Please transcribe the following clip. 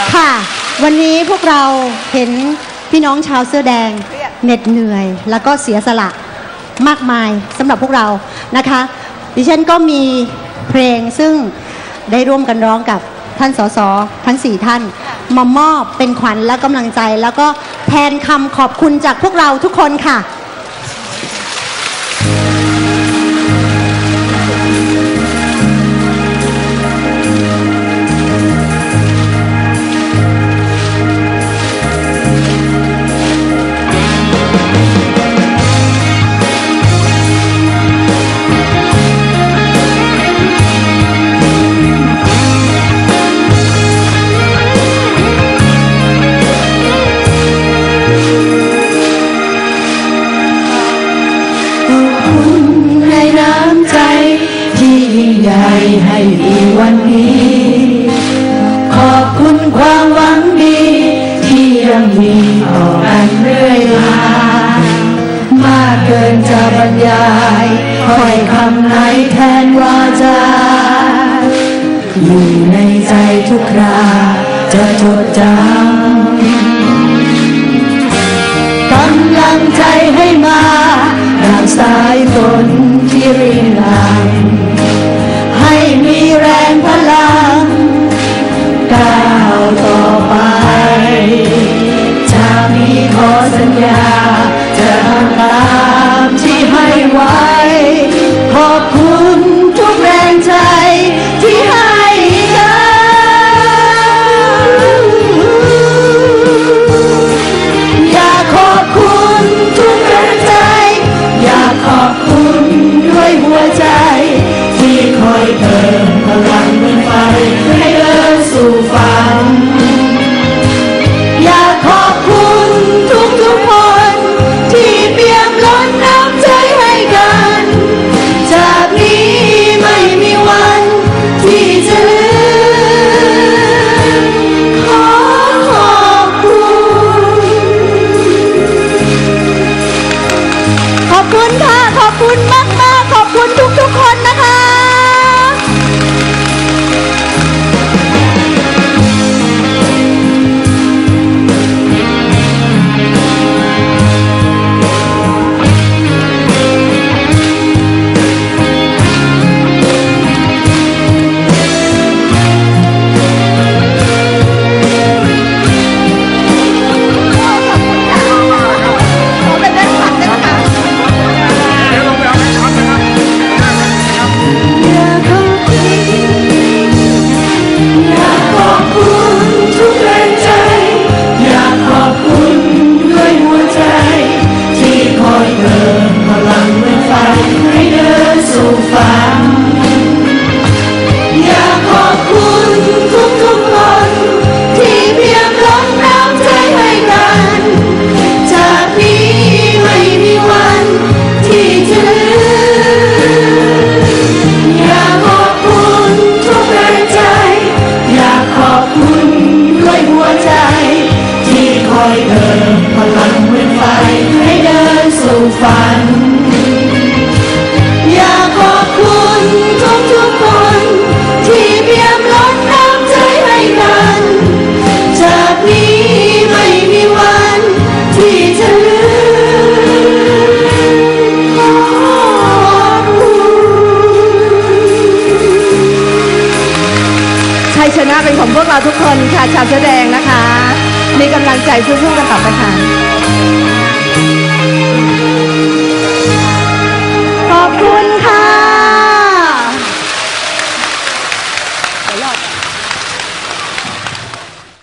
ล่ะค่ะ วันนี้พวกเราเห็นพี่น้องชาวเสื้อแดงเหน็ดเหนื่อย แล้วก็เสียสละมากมายสำหรับพวกเรานะคะ ดิฉันก็มีเพลงซึ่งได้ร่วมกันร้องกับท่านสสทั้ง4ท่านมามอบเป็นขวัญและกำลังใจ แล้วก็แทนคำขอบคุณจากพวกเราทุกคนค่ะ ใหญ่ให้มีวันนี้ ขอบคุณความหวังดี ที่ยังมีต่อกันเรื่อยมามากเกินจะบรรยายคอยคำไหนแทนวาจาอยู่ในใจทุกคราจะจดจำกำลังใจให้มาดังสายฝนที่ริน ฝัน อยากขอบคุณทุกทุกๆคน ที่เพียมล้นน้ำใจให้กัน จากนี้ไม่มีวันที่จะลืมขอบคุณชัยชนะเป็นของพวกเราทุกคนค่ะชาวแสอแดงนะคะ มีกำลังใจสู้ๆกันต่อไปค่ะ Música